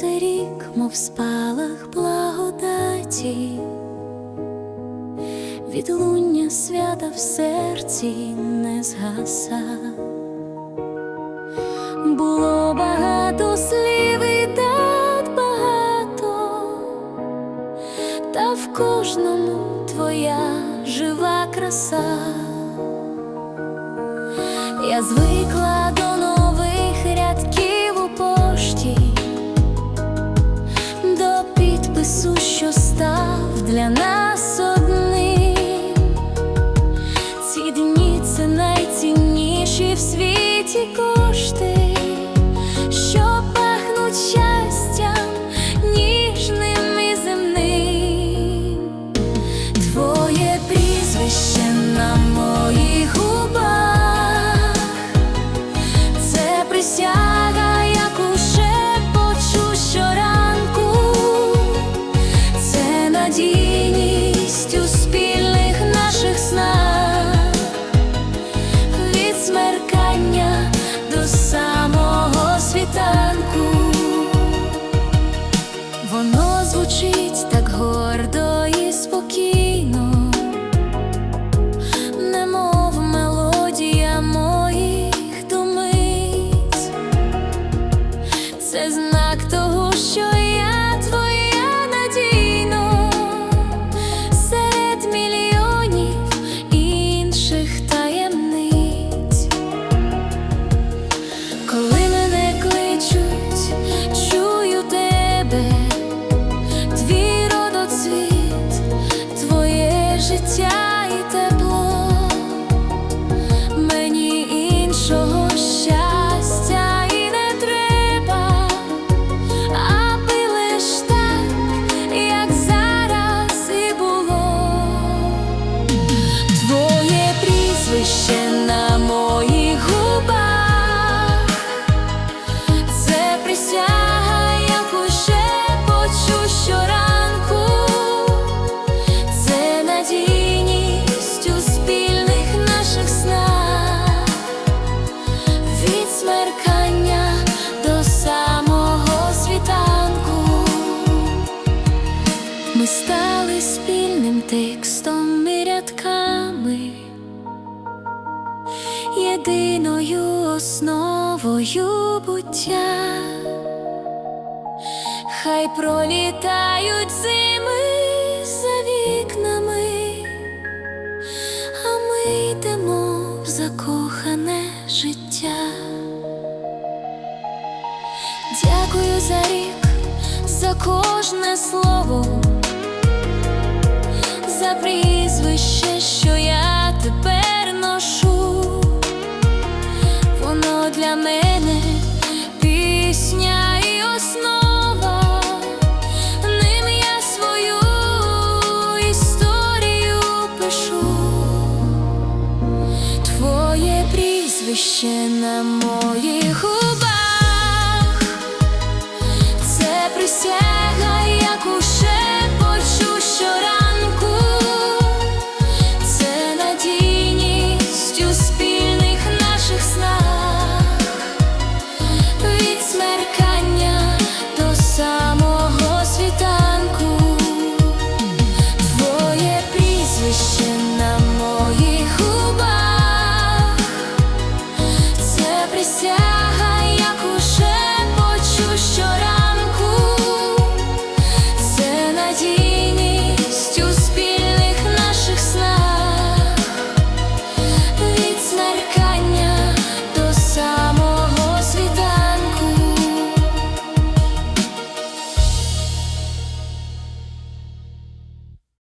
Цей рік, мов спалах благодаті, відлуння свята в серці не згаса. Було багато слів і дат багато, та в кожному твоя жива краса. Я звикла it's Знак того, єдиною основою буття. Хай пролітають зими за вікнами, а ми йдемо в закохане життя. Дякую за рік, за кожне слово, за прізвище, що я тепер мене пісня і основа. Ним я свою історію пишу. Твоє прізвище на моїх надії.